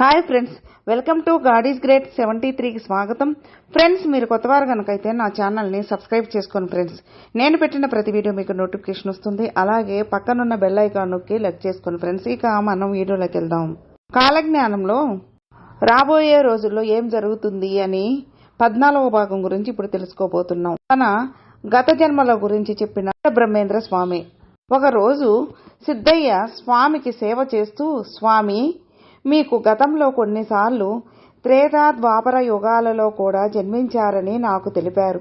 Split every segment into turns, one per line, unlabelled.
Hi friends welcome to Gaddy's great seventy త్రీకి స్వాగతం. Friends మీరు కొత్తవారు కనుకైతే నా ఛానల్ని సబ్స్క్రైబ్ చేసుకోండి ఫ్రెండ్స్. నేను పెట్టిన ప్రతి వీడియో మీకు నోటిఫికేషన్ వస్తుంది. అలాగే పక్కనున్న బెల్ ఐకాన్ నొక్కి లెక్ చేసుకోండి ఫ్రెండ్స్. ఇక మనం వీడియోలోకి వెళ్దాం. కాలజ్ఞానంలో రాబోయే రోజుల్లో ఏం జరుగుతుంది అని పద్నాలుగవ భాగం గురించి ఇప్పుడు తెలుసుకోబోతున్నాం. తన గత జన్మల గురించి చెప్పిన బ్రహ్మేంద్ర స్వామి. ఒకరోజు సిద్ధయ్య స్వామికి సేవ చేస్తూ స్వామి మీకు గతంలో కొన్నిసార్లు త్రేతా ద్వాపర యుగాలలో కూడా జన్మించారని నాకు తెలిపారు.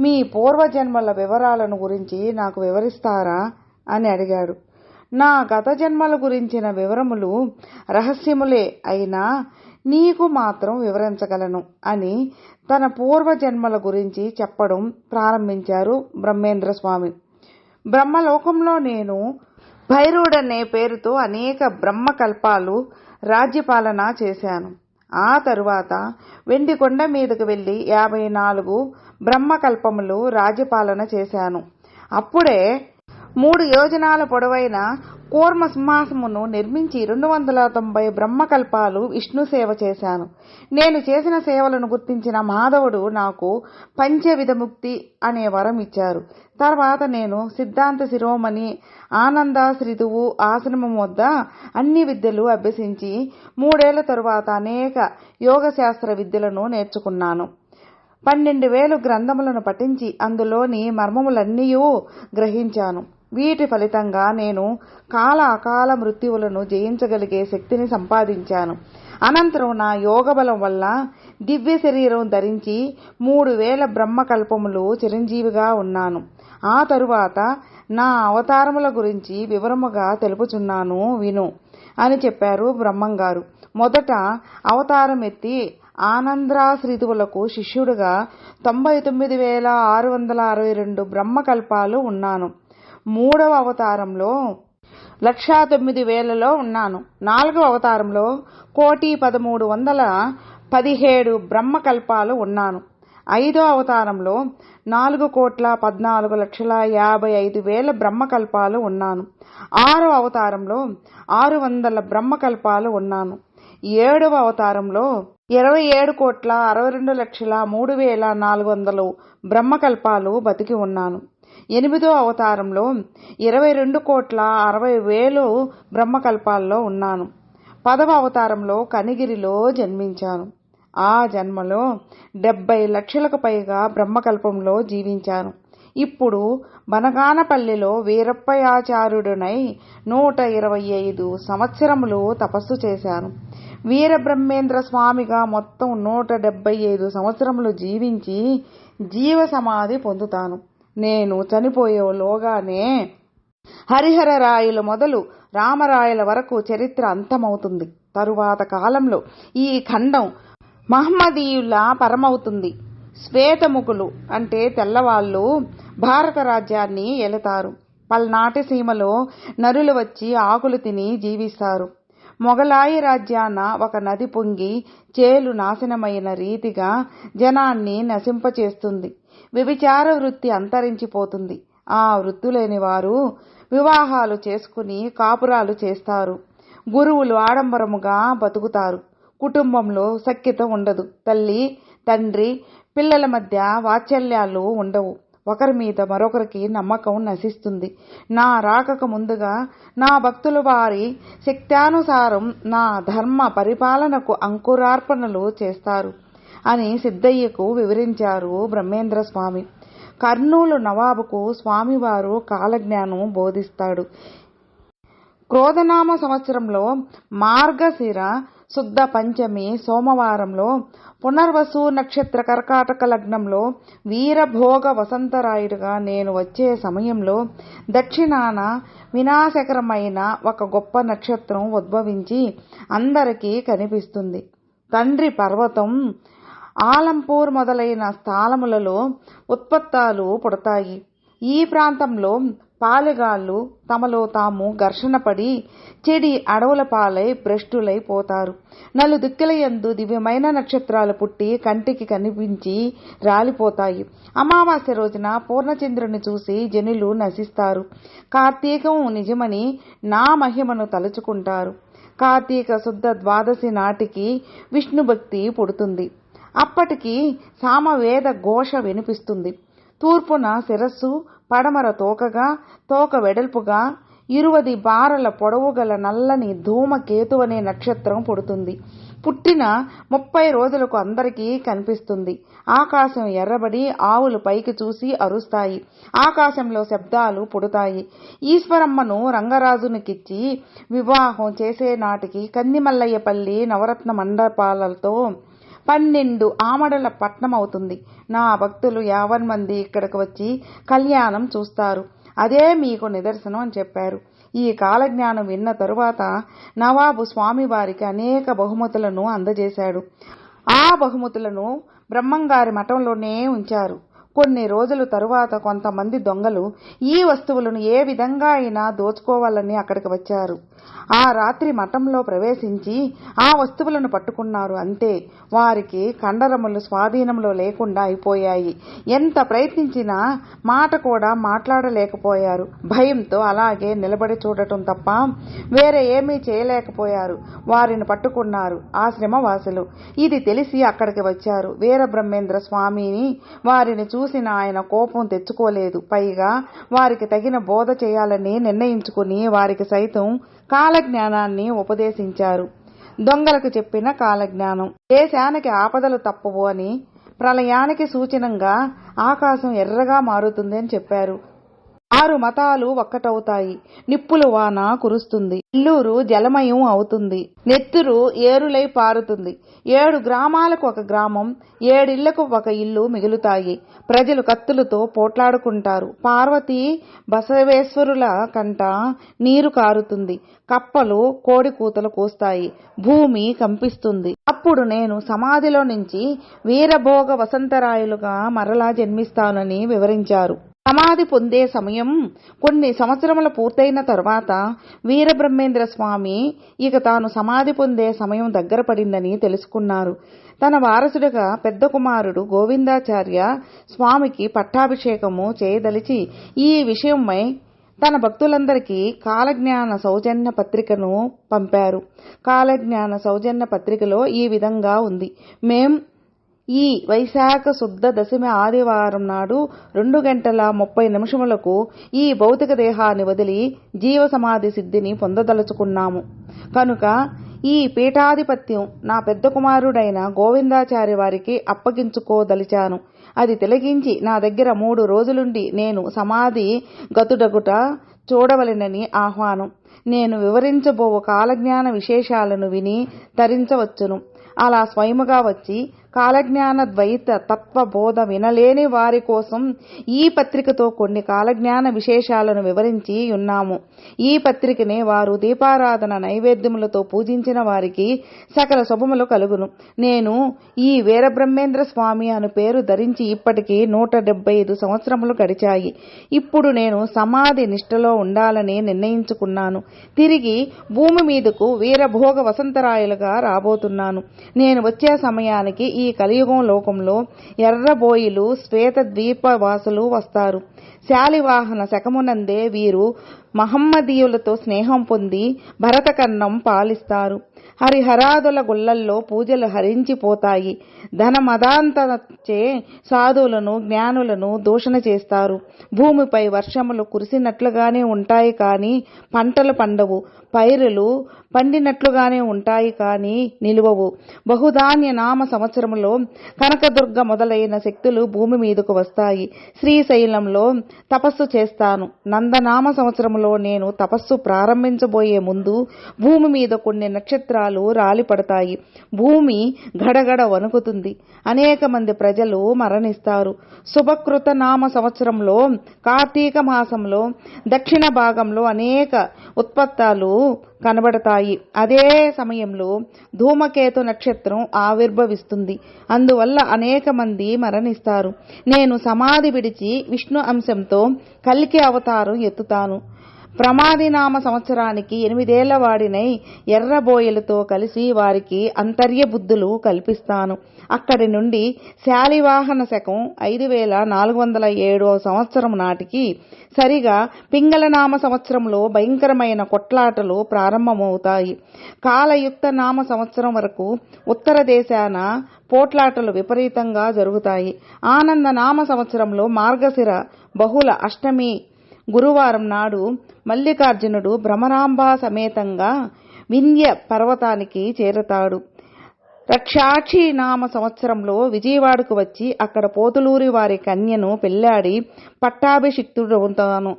మీ పూర్వజన్మల వివరాలను గురించి నాకు వివరిస్తారా? అని అడిగాడు. నా గత జన్మల గురించిన వివరములు రహస్యములే అయినా నీకు మాత్రం వివరించగలను అని తన పూర్వజన్మల గురించి చెప్పడం ప్రారంభించారు బ్రహ్మేంద్ర స్వామి బ్రహ్మలోకంలో నేను భైరుడనే పేరుతో అనేక బ్రహ్మకల్పాలు రాజ్యపాలన చేశాను. ఆ తరువాత వెండి కొండ మీదకు వెళ్ళి యాభై నాలుగు బ్రహ్మకల్పములు రాజ్యపాలన చేశాను. అప్పుడే మూడు యోజనాల పొడవైన కూర్మ సింహాసమును నిర్మించి రెండు వందల తొంభై బ్రహ్మకల్పాలు విష్ణు సేవ చేశాను. నేను చేసిన సేవలను గుర్తించిన మాధవుడు నాకు పంచవిధ ముక్తి అనే వరం ఇచ్చారు. తర్వాత నేను సిద్ధాంత శిరోమణి ఆనంద ఆనందాశ్రితువు ఆశ్రమం వద్ద అన్ని విద్యలు అభ్యసించి మూడేళ్ళ తరువాత అనేక యోగశాస్త్ర విద్యలను నేర్చుకున్నాను. పన్నెండు వేలు గ్రంథములను పఠించి అందులోని మర్మములన్నీ గ్రహించాను. వీటి ఫలితంగా నేను కాల అకాల మృత్యువులను జయించగలిగే శక్తిని సంపాదించాను. అనంతరం నా యోగ బలం వల్ల దివ్య శరీరం ధరించి మూడు వేల బ్రహ్మకల్పములు చిరంజీవిగా ఉన్నాను. ఆ తరువాత నా అవతారముల గురించి వివరముగా తెలుపుచున్నాను విను అని చెప్పారు బ్రహ్మంగారు. మొదట అవతారం ఎత్తి ఆనంద్రాశ్రితువులకు శిష్యుడుగా తొంభై తొమ్మిది వేల ఆరు వందల అరవై రెండు బ్రహ్మకల్పాలు ఉన్నాను. మూడవ అవతారంలో లక్షా తొమ్మిది వేలలో ఉన్నాను. నాలుగవ అవతారంలో కోటి పదమూడు వందల పదిహేడు బ్రహ్మకల్పాలు ఉన్నాను. ఐదో అవతారంలో నాలుగు కోట్ల పద్నాలుగు లక్షల యాభై ఐదు వేల బ్రహ్మకల్పాలు ఉన్నాను. ఆరో అవతారంలో ఆరు వందల బ్రహ్మకల్పాలు ఉన్నాను. ఏడవ అవతారంలో ఇరవై ఏడు కోట్ల అరవై రెండు లక్షల మూడు వేల నాలుగు వందలు బ్రహ్మకల్పాలు బతికి ఉన్నాను. ఎనిమిదో అవతారంలో ఇరవై రెండు కోట్ల అరవై వేలు బ్రహ్మకల్పాల్లో ఉన్నాను. పదవ అవతారంలో కనిగిరిలో జన్మించాను. ఆ జన్మలో డెబ్బై లక్షలకు పైగా బ్రహ్మకల్పంలో జీవించాను. ఇప్పుడు బనగానపల్లిలో వీరప్పయాచార్యుడునై నూట ఇరవై ఐదు సంవత్సరములు తపస్సు చేశాను. వీరబ్రహ్మేంద్ర స్వామిగా మొత్తం నూట డెబ్బై ఐదు సంవత్సరములు జీవించి జీవ సమాధి పొందుతాను. నేను చనిపోయేలోగానే హరిహర రాయులు మొదలు రామరాయల వరకు చరిత్ర అంతమవుతుంది. తరువాత కాలంలో ఈ ఖండం మహమ్మదీయుల పరమవుతుంది. శ్వేతముఖులు అంటే తెల్లవాళ్ళు భారత రాజ్యాన్ని ఎలుతారు పల్నాటి సీమలో నరులు వచ్చి ఆకులు తిని జీవిస్తారు. మొఘలాయి రాజ్యాన ఒక నది పొంగి చేలు నాశనమైన రీతిగా జనాన్ని నశింపచేస్తుంది. వ్యభిచార వృత్తి అంతరించిపోతుంది. ఆ వృత్తులేని వారు వివాహాలు చేసుకుని కాపురాలు చేస్తారు. గురువులు ఆడంబరముగా బతుకుతారు. కుటుంబంలో సఖ్యత ఉండదు. తల్లి తండ్రి పిల్లల మధ్య వాత్సల్యాలు ఉండవు. ఒకరి మీద మరొకరికి నమ్మకం నశిస్తుంది. నా రాకక ముందుగా నా భక్తుల వారి శక్త్యానుసారం నా ధర్మ పరిపాలనకు అంకురార్పణలు చేస్తారు. అని సిద్ధయ్యకు వివరించారు బ్రహ్మేంద్ర స్వామి. కర్నూలు నవాబుకు స్వామివారు కాలజ్ఞానం బోధిస్తాడు. క్రోధనామ సంవత్సరంలో మార్గశిర శుద్ధ పంచమి సోమవారంలో పునర్వసు నక్షత్ర కర్కాటక లగ్నంలో వీరభోగ వసంతరాయుడుగా నేను వచ్చే సమయంలో దక్షిణాన వినాశకరమైన ఒక గొప్ప నక్షత్రం ఉద్భవించి అందరికీ కనిపిస్తుంది. తండ్రి పర్వతం ఆలంపూర్ మొదలైన స్థానములలో ఉత్పత్తాలు పుడతాయి. ఈ ప్రాంతంలో పాలెగాళ్ళు తమలో తాము ఘర్షణ పడి చెడి అడవుల పాలై భ్రష్టులైపోతారు నలు దిక్కులయందు దివ్యమైన నక్షత్రాలు పుట్టి కంటికి కనిపించి రాలిపోతాయి. అమావాస్య రోజున పూర్ణచంద్రుని చూసి జనులు నశిస్తారు. కార్తీకం నిజమని నా మహిమను తలుచుకుంటారు. కార్తీక శుద్ధ ద్వాదశి నాటికి విష్ణుభక్తి పుడుతుంది. అప్పటికి సామవేద ఘోష వినిపిస్తుంది. తూర్పున శిరస్సు పడమర తోకగా తోక వెడల్పుగా ఇరువది బారల పొడవు గల నల్లని ధూమకేతువనే నక్షత్రం పుడుతుంది. పుట్టిన ముప్పై రోజులకు అందరికీ కనిపిస్తుంది. ఆకాశం ఎర్రబడి ఆవులు పైకి చూసి అరుస్తాయి. ఆకాశంలో శబ్దాలు పుడతాయి. ఈశ్వరమ్మను రంగరాజునికిచ్చి వివాహం చేసే నాటికి కందిమల్లయ్యపల్లి నవరత్న మండపాలతో పన్నెండు ఆమడల పట్నం అవుతుంది నా భక్తులు యావన్ మంది ఇక్కడికి వచ్చి కళ్యాణం చూస్తారు. అదే మీకు నిదర్శనం అని చెప్పారు. ఈ కాలజ్ఞానం విన్న తరువాత నవాబు స్వామివారికి అనేక బహుమతులను అందజేశాడు. ఆ బహుమతులను బ్రహ్మంగారి మఠంలోనే ఉంచారు. కొన్ని రోజుల తరువాత కొంతమంది దొంగలు ఈ వస్తువులను ఏ విధంగా అయినా దోచుకోవాలని అక్కడికి వచ్చారు. ఆ రాత్రి మఠంలో ప్రవేశించి ఆ వస్తువులను పట్టుకున్నారు. అంతే వారికి కండరములు స్వాధీనంలో లేకుండా అయిపోయాయి. ఎంత ప్రయత్నించినా మాట కూడా మాట్లాడలేకపోయారు. భయంతో అలాగే నిలబడి చూడటం తప్ప వేరే ఏమీ చేయలేకపోయారు. వారిని పట్టుకున్నారు ఆశ్రమవాసులు ఇది తెలిసి అక్కడికి వచ్చారు. వీరబ్రహ్మేంద్ర స్వామిని వారిని చూ చూసిన ఆయన కోపం తెచ్చుకోలేదు. పైగా వారికి తగిన బోధ చేయాలని నిర్ణయించుకుని వారికి సైతం కాలజ్ఞానాన్ని ఉపదేశించారు. దొంగలకు చెప్పిన కాలజ్ఞానం. దేశానికి ఆపదలు తప్పవు అని ప్రళయానికి సూచనంగా ఆకాశం ఎర్రగా మారుతుంది అని చెప్పారు. ఆరు మతాలు ఒక్కటవుతాయి. నిప్పులు వాన కురుస్తుంది. ఇల్లూరు జలమయం అవుతుంది. నెత్తురు ఏరులై పారుతుంది. ఏడు గ్రామాలకు ఒక గ్రామం ఏడిళ్ళకు ఒక ఇల్లు మిగులుతాయి. ప్రజలు కత్తులతో పోట్లాడుకుంటారు. పార్వతి బసవేశ్వరుల కంట నీరు కారుతుంది. కప్పలు కోడి కూతలు కూస్తాయి. భూమి కంపిస్తుంది. అప్పుడు నేను సమాధిలో నుంచి వీరభోగ వసంతరాయులుగా మరలా జన్మిస్తానని వివరించారు. సమాధి పొందే సమయం కొన్ని సంవత్సరముల పూర్తయిన తర్వాత వీరబ్రహ్మేంద్ర స్వామి ఇక తాను సమాధి పొందే సమయం దగ్గర పడిందని తెలుసుకున్నారు. తన వారసుడిగా పెద్ద కుమారుడు గోవిందాచార్య స్వామికి పట్టాభిషేకము చేయదలిచి ఈ విషయమై తన భక్తులందరికీ కాలజ్ఞాన సౌజన్య పత్రికను పంపారు. కాలజ్ఞాన సౌజన్య పత్రికలో ఈ విధంగా ఉంది. మేం ఈ వైశాఖ శుద్ధ దశమి ఆదివారం నాడు రెండు గంటల ముప్పై నిమిషములకు ఈ భౌతిక దేహాన్ని వదిలి జీవ సమాధి సిద్ధిని పొందదలుచుకున్నాము. కనుక ఈ పీఠాధిపత్యం నా పెద్ద కుమారుడైన గోవిందాచారి వారికి అప్పగించుకోదలిచాను. అది తిలగించి నా దగ్గర మూడు రోజులుండి నేను సమాధి గతుడగుట చూడవలెనని ఆహ్వానం. నేను వివరించబోవు కాలజ్ఞాన విశేషాలను విని ధరించవచ్చును. అలా స్వయముగా వచ్చి కాలజ్ఞాన ద్వైత తత్వబోధ వినలేని వారి కోసం ఈ పత్రికతో కొన్ని కాలజ్ఞాన విశేషాలను వివరించి ఉన్నాము. ఈ పత్రికనే వారు దీపారాధన నైవేద్యములతో పూజించిన వారికి సకల శుభములు కలుగును. నేను ఈ వీరబ్రహ్మేంద్ర స్వామి అను పేరు ధరించి ఇప్పటికీ నూట డెబ్బై ఐదు సంవత్సరములు గడిచాయి. ఇప్పుడు నేను సమాధి నిష్టలో ఉండాలని నిర్ణయించుకున్నాను. తిరిగి భూమి మీదకు వీరభోగ వసంతరాయలుగా రాబోతున్నాను. నేను వచ్చే సమయానికి ఈ కలియుగం లోకంలో ఎర్రబోయిలు శ్వేత ద్వీపవాసులు వస్తారు. శాలివాహన శకమునందే వీరు మహమ్మదీయులతో స్నేహం పొంది భరతకన్నం పాలిస్తారు. హరిహరాదుల గుళ్ళల్లో పూజలు హరించిపోతాయి. ధనమదాంతచే సాధువులను జ్ఞానులను దూషణ చేస్తారు. భూమిపై వర్షములు కురిసినట్లుగానే ఉంటాయి కానీ పంటలు పండవు. పైరులు పండినట్లుగానే ఉంటాయి కానీ నిలువవు. బహుధాన్య నామ సంవత్సరంలో కనకదుర్గ మొదలైన శక్తులు భూమి మీదకు వస్తాయి. శ్రీశైలంలో తపస్సు చేస్తాను. నందనామ సంవత్సరంలో నేను తపస్సు ప్రారంభించబోయే ముందు భూమి మీద కొన్ని నక్షత్రాలు రాలిపడతాయి. భూమి గడగడ వణుకుతుంది. అనేక మంది ప్రజలు మరణిస్తారు. శుభకృత నామ సంవత్సరంలో కార్తీక మాసంలో దక్షిణ భాగంలో అనేక ఉత్పత్తాలు కనబడతాయి. అదే సమయంలో ధూమకేతు నక్షత్రం ఆవిర్భవిస్తుంది. అందువల్ల అనేక మంది మరణిస్తారు. నేను సమాధి విడిచి విష్ణు అంశంతో కలికి అవతారం ఎత్తుతాను. ప్రమాదినామ సంవత్సరానికి ఎనిమిదేళ్ళ వాడినై ఎర్రబోయలతో కలిసి వారికి అంతర్య బుద్ధులు కల్పిస్తాను. అక్కడి నుండి శాలివాహన శకం ఐదు వేల నాలుగు వందల ఏడో సంవత్సరం నాటికి సరిగా పింగళనామ సంవత్సరంలో భయంకరమైన కొట్లాటలు ప్రారంభమవుతాయి. కాలయుక్త నామ సంవత్సరం వరకు ఉత్తర దేశాన పోట్లాటలు విపరీతంగా జరుగుతాయి. ఆనంద నామ సంవత్సరంలో మార్గశిర బహుళ అష్టమి గురువారం నాడు మల్లికార్జునుడు భ్రమరాంబ సమేతంగా వింధ్య పర్వతానికి చేరతాడు. రక్షాక్షి నామ సంవత్సరంలో విజయవాడకు వచ్చి అక్కడ పోతులూరి వారి కన్యను పెళ్ళాడి పట్టాభిషిక్తుడవుతాను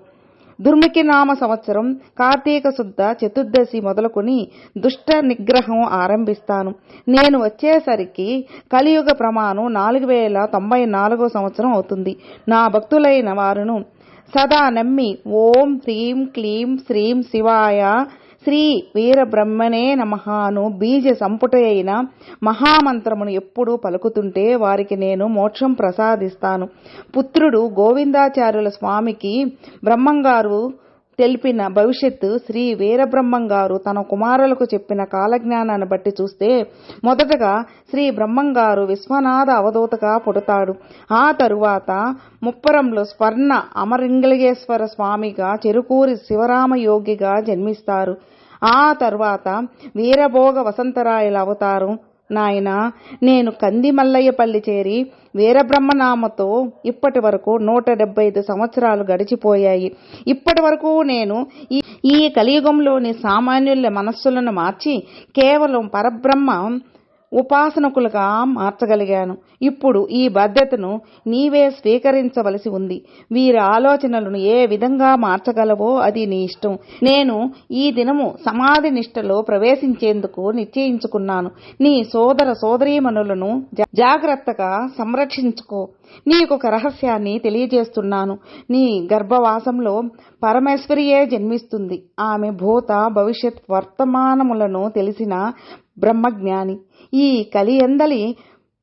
దుర్ముఖి నామ సంవత్సరం కార్తీక శుద్ధ చతుర్దశి మొదలుకొని దుష్ట నిగ్రహం ఆరంభిస్తాను. నేను వచ్చేసరికి కలియుగ ప్రమాణం నాలుగు వేల తొంభై నాలుగో సంవత్సరం అవుతుంది. నా భక్తులైన వారును సదా నమ్మి ఓం హ్రీం క్లీం శ్రీం శివాయ శ్రీ వీరబ్రహ్మణే నమహాను బీజ సంపుటైన మహామంత్రమును ఎప్పుడూ పలుకుతుంటే వారికి నేను మోక్షం ప్రసాదిస్తాను. పుత్రుడు గోవిందాచార్యుల స్వామికి బ్రహ్మంగారు తెలిపిన భవిష్యత్తు శ్రీ వీరబ్రహ్మంగారు తన కుమారులకు చెప్పిన కాలజ్ఞానాన్ని బట్టి చూస్తే మొదటగా శ్రీ బ్రహ్మంగారు విశ్వనాథ అవధూతగా పుడతాడు. ఆ తరువాత ముప్పరంలో స్వర్ణ అమరింగలిగేశ్వర స్వామిగా చెరుకూరి శివరామయోగిగా జన్మిస్తారు. ఆ తర్వాత వీరభోగ వసంతరాయల అవతారం నాయన నేను కంది మల్లయ్యపల్లి చేరి వీరబ్రహ్మనామతో ఇప్పటి వరకు నూట డెబ్బై ఐదు సంవత్సరాలు గడిచిపోయాయి. ఇప్పటి వరకు నేను ఈ ఈ కలియుగంలోని సామాన్యుల మనస్సులను మార్చి కేవలం పరబ్రహ్మ ఉపాసనకులుగా మార్చగలిగాను. ఇప్పుడు ఈ బాధ్యతను నీవే స్వీకరించవలసి ఉంది. వీరి ఆలోచనలను ఏ విధంగా మార్చగలవో అది నీ ఇష్టం. నేను ఈ దినము సమాధి నిష్టలో ప్రవేశించేందుకు నిశ్చయించుకున్నాను. నీ సోదర సోదరీమణులను జా- జాగ్రత్తగా సంరక్షించుకో. నీకొక రహస్యాన్ని తెలియజేస్తున్నాను. నీ గర్భవాసంలో పరమేశ్వరియే జన్మిస్తుంది. ఆమె భూత భవిష్యత్ వర్తమానములను తెలిసిన బ్రహ్మజ్ఞాని. ఈ కలియందలి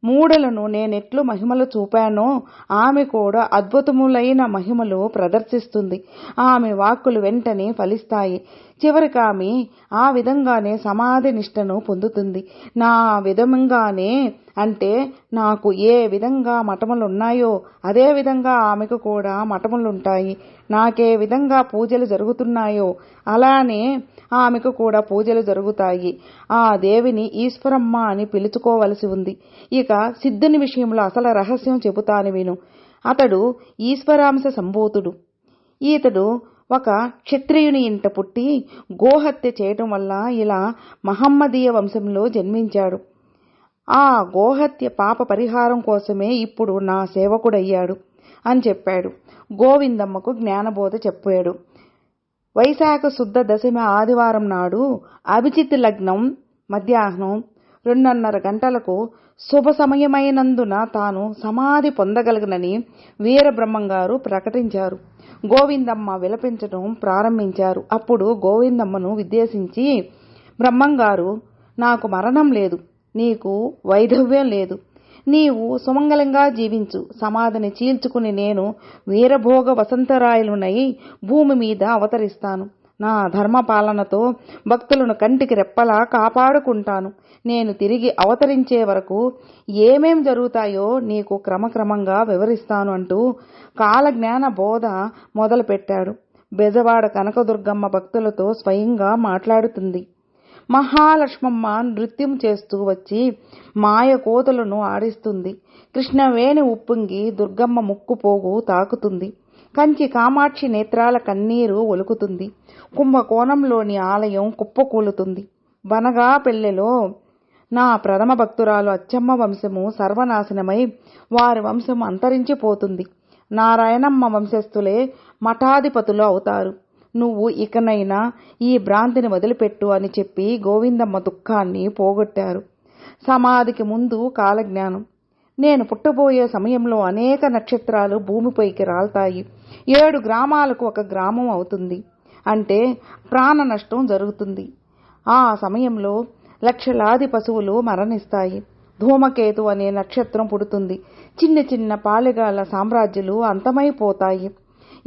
మూడలను నేనెట్లు మహిమలు చూపానో ఆమె కూడా అద్భుతములైన మహిమలు ప్రదర్శిస్తుంది. ఆమె వాక్కులు వెంటనే ఫలిస్తాయి. చివరికి ఆమె ఆ విధంగానే సమాధి నిష్టను పొందుతుంది. నా విధంగానే అంటే నాకు ఏ విధంగా మఠములున్నాయో అదే విధంగా ఆమెకు కూడా మఠములుంటాయి నాకే విధంగా పూజలు జరుగుతున్నాయో అలానే ఆమెకు కూడా పూజలు జరుగుతాయి. ఆ దేవిని ఈశ్వరమ్మ అని పిలుచుకోవలసి ఉంది. ఇక సిద్ధుని విషయంలో అసలు రహస్యం చెబుతాను విను. అతడు ఈశ్వరాంశ సంభూతుడు. ఈతడు ఒక క్షత్రియుని ఇంట పుట్టి గోహత్య చేయటం వల్ల ఇలా మహమ్మదీయ వంశంలో జన్మించాడు. ఆ గోహత్య పాప పరిహారం కోసమే ఇప్పుడు నా సేవకుడయ్యాడు అని చెప్పాడు. గోవిందమ్మకు జ్ఞానబోధ చెప్పాడు. వైశాఖ శుద్ధ దశమి ఆదివారం నాడు అభిజిత్ లగ్నం మధ్యాహ్నం రెండున్నర గంటలకు శుభ సమయమైనందున తాను సమాధి పొందగలగనని వీరబ్రహ్మంగారు ప్రకటించారు. గోవిందమ్మ విలపించడం ప్రారంభించారు. అప్పుడు గోవిందమ్మను ఉద్దేశించి బ్రహ్మంగారు నాకు మరణం లేదు. నీకు వైధవ్యం లేదు. నీవు సుమంగళంగా జీవించు. సమాధిని చీల్చుకుని నేను వీరభోగ వసంతరాయలునై భూమి మీద అవతరిస్తాను. నా ధర్మపాలనతో భక్తులను కంటికి రెప్పలా కాపాడుకుంటాను. నేను తిరిగి అవతరించే వరకు ఏమేం జరుగుతాయో నీకు క్రమక్రమంగా వివరిస్తాను అంటూ కాలజ్ఞాన బోధ మొదలుపెట్టాడు. బెజవాడ కనకదుర్గమ్మ భక్తులతో స్వయంగా మాట్లాడుతుంది. మహాలక్ష్మమ్మ నృత్యం చేస్తూ వచ్చి మాయ కోతలను ఆడిస్తుంది. కృష్ణవేణి ఉప్పొంగి దుర్గమ్మ ముక్కు పోగు తాకుతుంది. కంచి కామాక్షి నేత్రాల కన్నీరు ఒలుకుతుంది. కుంభకోణంలోని ఆలయం కుప్పకూలుతుంది. వనగా పెళ్ళెలో నా ప్రథమ భక్తురాలు అచ్చమ్మ వంశము సర్వనాశనమై వారి వంశం అంతరించిపోతుంది నారాయణమ్మ వంశస్థులే మఠాధిపతులు అవుతారు. నువ్వు ఇకనైనా ఈ భ్రాంతిని వదిలిపెట్టు అని చెప్పి గోవిందమ్మ దుఃఖాన్ని పోగొట్టారు. సమాధికి ముందు కాలజ్ఞానం. నేను పుట్టబోయే సమయంలో అనేక నక్షత్రాలు భూమిపైకి రాల్తాయి. ఏడు గ్రామాలకు ఒక గ్రామం అవుతుంది. అంటే ప్రాణ నష్టం జరుగుతుంది. ఆ సమయంలో లక్షలాది పశువులు మరణిస్తాయి. ధూమకేతు అనే నక్షత్రం పుడుతుంది. చిన్న చిన్న పాలెగాల సామ్రాజ్యాలు అంతమైపోతాయి.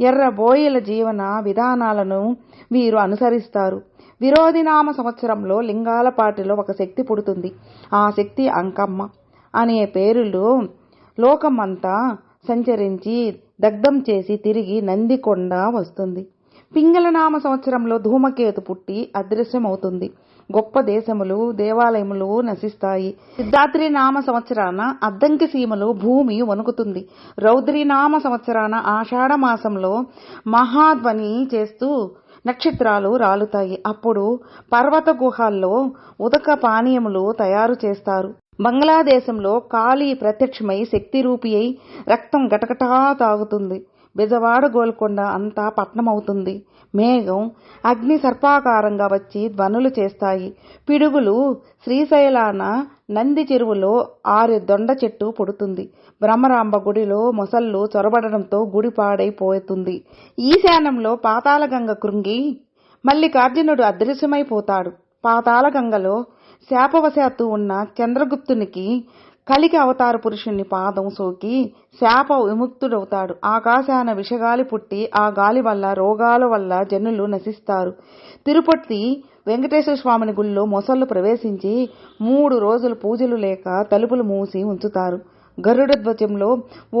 ఎర్రబోయల జీవన విధానాలను వీరు అనుసరిస్తారు. విరోధినామ సంవత్సరంలో లింగాలపాటిలో ఒక శక్తి పుడుతుంది. ఆ శక్తి అంకమ్మ అనే పేరులో లోకమంతా సంచరించి దగ్ధం చేసి తిరిగి నందికొండ వస్తుంది. పింగళనామ సంవత్సరంలో ధూమకేతు పుట్టి అదృశ్యమవుతుంది. గొప్ప దేశములు దేవాలయములు నశిస్తాయి. సిద్ధాత్రి నామ సంవత్సరాన అద్దంకి సీమలో భూమి వణుకుతుంది. రౌద్రీనామ సంవత్సరాన ఆషాఢ మాసంలో మహాధ్వని చేస్తూ నక్షత్రాలు రాలుతాయి. అప్పుడు పర్వత గుహాల్లో ఉదక పానీయములు తయారు చేస్తారు. బంగ్లాదేశంలో కాళీ ప్రత్యక్షమై శక్తి రూపి అయి రక్తం గటగటా తాగుతుంది. బెజవాడ గోల్కొండ అంతా పట్నం అవుతుంది మేఘం అగ్ని సర్పాకారంగా వచ్చి ధ్వనులు చేస్తాయి. పిడుగులు శ్రీశైలాన నంది చెరువులో ఆరు దొండ చెట్టు పుడుతుంది. బ్రహ్మరాంబ గుడిలో మొసళ్ళు చొరబడడంతో గుడి పాడైపోతుంది. ఈశాన్యంలో పాతాళగంగ కృంగి మల్లికార్జునుడు అదృశ్యమైపోతాడు. పాతాళగంగలో శాపవశాత్తు ఉన్న చంద్రగుప్తునికి కలికి అవతార పురుషుని పాదం సోకి శాప విముక్తుడవుతాడు. ఆకాశాన విషగాలి పుట్టి ఆ గాలి వల్ల రోగాల వల్ల జనులు నశిస్తారు. తిరుపతి వెంకటేశ్వర స్వామిని గుళ్ళో మొసళ్ళు ప్రవేశించి మూడు రోజులు పూజలు లేక తలుపులు మూసి ఉంచుతారు. గరుడ ధ్వజంలో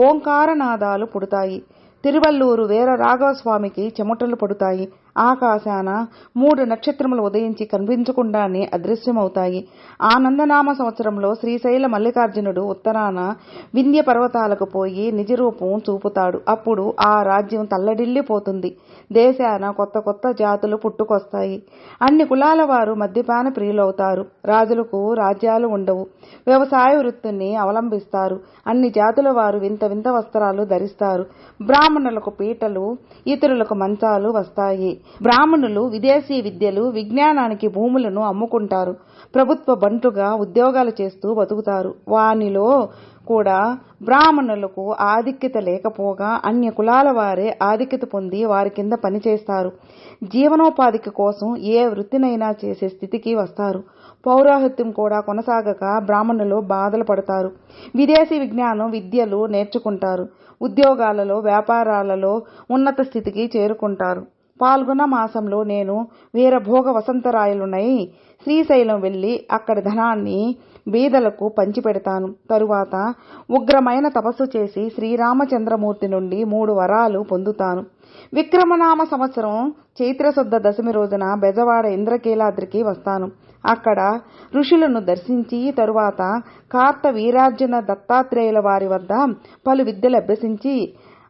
ఓంకారనాదాలు పుడతాయి. తిరువల్లూరు వీర రాఘవస్వామికి చెమటలు పడుతాయి. ఆకాశాన మూడు నక్షత్రములు ఉదయించి కనిపించకుండానే అదృశ్యమవుతాయి. ఆనందనామ సంవత్సరంలో శ్రీశైల మల్లికార్జునుడు ఉత్తరాన వింధ్య పర్వతాలకు పోయి నిజరూపం చూపుతాడు. అప్పుడు ఆ రాజ్యం తల్లడిల్లిపోతుంది. దేశాన కొత్త కొత్త జాతులు పుట్టుకొస్తాయి. అన్ని కులాల వారు మద్యపాన ప్రియులవుతారు. రాజులకు రాజ్యాలు ఉండవు. వ్యవసాయ వృత్తిని అవలంబిస్తారు. అన్ని జాతుల వారు వింత వింత వస్త్రాలు ధరిస్తారు. బ్రాహ్మణులకు పీటలు ఇతరులకు మంచాలు వస్తాయి. బ్రాహ్మణులు విదేశీ విద్యలు విజ్ఞానానికి భూములను అమ్ముకుంటారు. ప్రభుత్వ బంటుగా ఉద్యోగాలు చేస్తూ బతుకుతారు. వానిలో కూడా బ్రాహ్మణులకు ఆధిక్యత లేకపోగా అన్య కులాల వారే ఆధిక్యత పొంది వారి కింద పనిచేస్తారు జీవనోపాధికి కోసం ఏ వృత్తినైనా చేసే స్థితికి వస్తారు. పౌరాహిత్యం కూడా కొనసాగక బ్రాహ్మణులు బాధలు పడతారు. విదేశీ విజ్ఞానం విద్యలు నేర్చుకుంటారు. ఉద్యోగాలలో వ్యాపారాలలో ఉన్నత స్థితికి చేరుకుంటారు. పాల్గొన మాసంలో నేను వీరభోగ వసంతరాయలునై శ్రీశైలం వెళ్ళి అక్కడి ధనాన్ని బీదలకు పంచిపెడతాను. తరువాత ఉగ్రమైన తపస్సు చేసి శ్రీరామచంద్రమూర్తి నుండి మూడు వరాలు పొందుతాను. విక్రమనామ సంవత్సరం చైత్రశుద్ధ దశమి రోజున బెజవాడ ఇంద్రకీలాద్రికి వస్తాను. అక్కడ ఋషులను దర్శించి తరువాత కార్త వీరార్జున దత్తాత్రేయుల వారి వద్ద పలు విద్యలు అభ్యసించి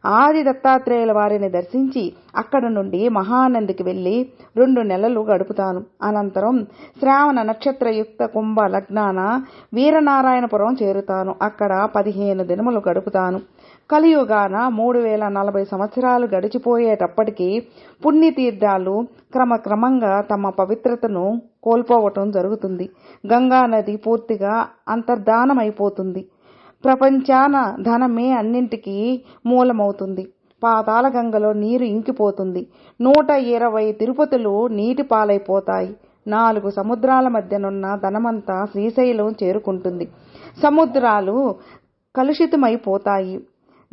ఆది దత్తాత్రేయుల వారిని దర్శించి అక్కడ నుండి మహానందికి వెళ్ళి రెండు నెలలు గడుపుతాను. అనంతరం శ్రావణ నక్షత్రయుక్త కుంభ లగ్నాన వీరనారాయణపురం చేరుతాను. అక్కడ పదిహేను దినములు గడుపుతాను. కలియుగాన మూడు వేల నలభై సంవత్సరాలు గడిచిపోయేటప్పటికీ పుణ్యతీర్థాలు క్రమక్రమంగా తమ పవిత్రతను కోల్పోవటం జరుగుతుంది. గంగా నది పూర్తిగా అంతర్ధానమైపోతుంది. ప్రపంచాన ధనమే అన్నింటికీ మూలమవుతుంది. పాతాళ గంగలో నీరు ఇంకిపోతుంది. నూట ఇరవై తిరుపతులు నీటి పాలైపోతాయి. నాలుగు సముద్రాల మధ్యనున్న ధనమంతా శ్రీశైలం చేరుకుంటుంది. సముద్రాలు కలుషితమైపోతాయి.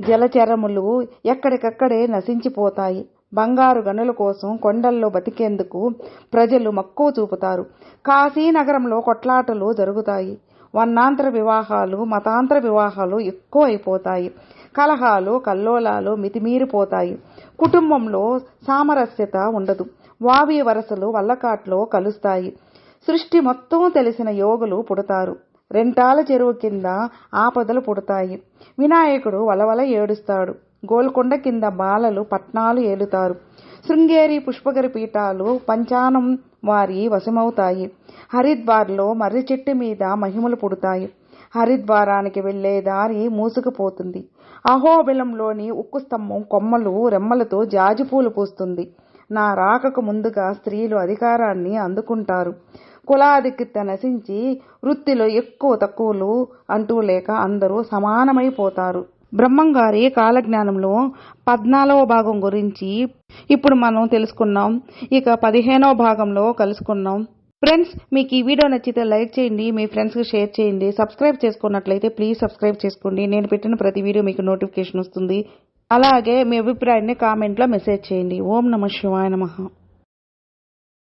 జలచరములు ఎక్కడికక్కడే నశించిపోతాయి. బంగారు గనుల కోసం కొండల్లో బతికేందుకు ప్రజలు మక్కువ చూపుతారు. కాశీనగరంలో కొట్లాటలు జరుగుతాయి. వర్ణాంతర వివాహాలు మతాంతర వివాహాలు ఎక్కువ అయిపోతాయి కలహాలు కల్లోలాలు మితిమీరిపోతాయి. కుటుంబంలో సామరస్యత ఉండదు. వావి వరసలు వల్లకాట్లో కలుస్తాయి. సృష్టి మొత్తం తెలిసిన యోగులు పుడతారు. రెంటాల చెరువు కింద ఆపదలు పుడతాయి. వినాయకుడు వలవల ఏడుస్తాడు. గోల్కొండ కింద బాలలు పట్నాలు ఏలుతారు. శృంగేరి పుష్పగిరి పీఠాలు పంచానం వారి వశమవుతాయి. హరిద్వార్లో మర్రి చెట్టు మీద మహిమలు పుడతాయి. హరిద్వారానికి వెళ్ళే దారి మూసుకుపోతుంది. అహోబిలంలోని ఉక్కు స్తంభం కొమ్మలు రెమ్మలతో జాజిపూలు పూస్తుంది. నా రాకకు ముందుగా స్త్రీలు అధికారాన్ని అందుకుంటారు. కులాధిక్యత నశించి వృత్తిలో ఎక్కువ తక్కువలు అంటూ లేక అందరూ సమానమైపోతారు. బ్రహ్మంగారి కాలజ్ఞానంలో పద్నాలుగవ భాగం గురించి ఇప్పుడు మనం తెలుసుకున్నాం. ఇక పదిహేనవ భాగంలో కలుసుకున్నాం ఫ్రెండ్స్ మీకు ఈ వీడియో నచ్చితే లైక్ చేయండి మీ ఫ్రెండ్స్కి షేర్ చేయండి. సబ్స్క్రైబ్ చేసుకున్నట్లయితే ప్లీజ్ సబ్స్క్రైబ్ చేసుకోండి. నేను పెట్టిన ప్రతి వీడియో మీకు నోటిఫికేషన్ వస్తుంది. అలాగే మీ అభిప్రాయాన్ని కామెంట్లో మెసేజ్ చేయండి. ఓం నమ శివాయ నమ.